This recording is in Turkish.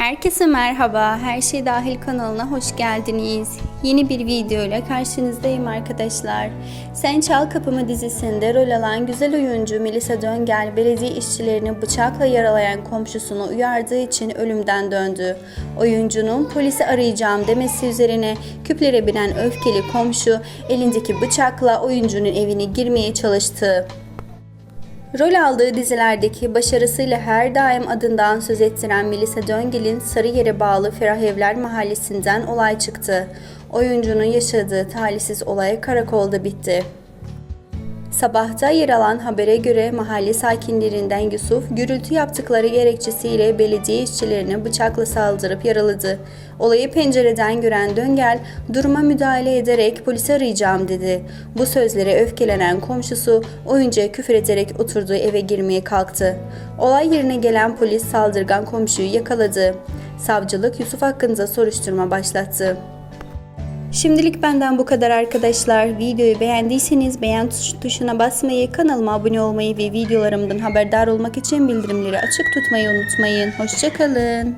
Herkese merhaba, Her Şey Dahil kanalına hoş geldiniz. Yeni bir video ile karşınızdayım arkadaşlar. Sen Çal Kapımı dizisinde rol alan güzel oyuncu Melisa Döngel, belediye işçilerini bıçakla yaralayan komşusunu uyardığı için ölümden döndü. Oyuncunun polisi arayacağım demesi üzerine küplere binen öfkeli komşu elindeki bıçakla oyuncunun evine girmeye çalıştı. Rol aldığı dizilerdeki başarısıyla her daim adından söz ettiren Melisa Döngel'in Sarıyer'e bağlı Ferah Evler mahallesinden olay çıktı. Oyuncunun yaşadığı talihsiz olay karakolda bitti. Sabahta yer alan habere göre mahalle sakinlerinden Yusuf, gürültü yaptıkları gerekçesiyle belediye işçilerine bıçakla saldırıp yaraladı. Olayı pencereden gören Döngel, duruma müdahale ederek polisi arayacağım dedi. Bu sözlere öfkelenen komşusu oyuncuya küfür ederek oturduğu eve girmeye kalktı. Olay yerine gelen polis saldırgan komşuyu yakaladı. Savcılık Yusuf hakkında soruşturma başlattı. Şimdilik benden bu kadar arkadaşlar. Videoyu beğendiyseniz beğen tuş- tuşuna basmayı, kanalıma abone olmayı ve videolarımdan haberdar olmak için bildirimleri açık tutmayı unutmayın. Hoşçakalın.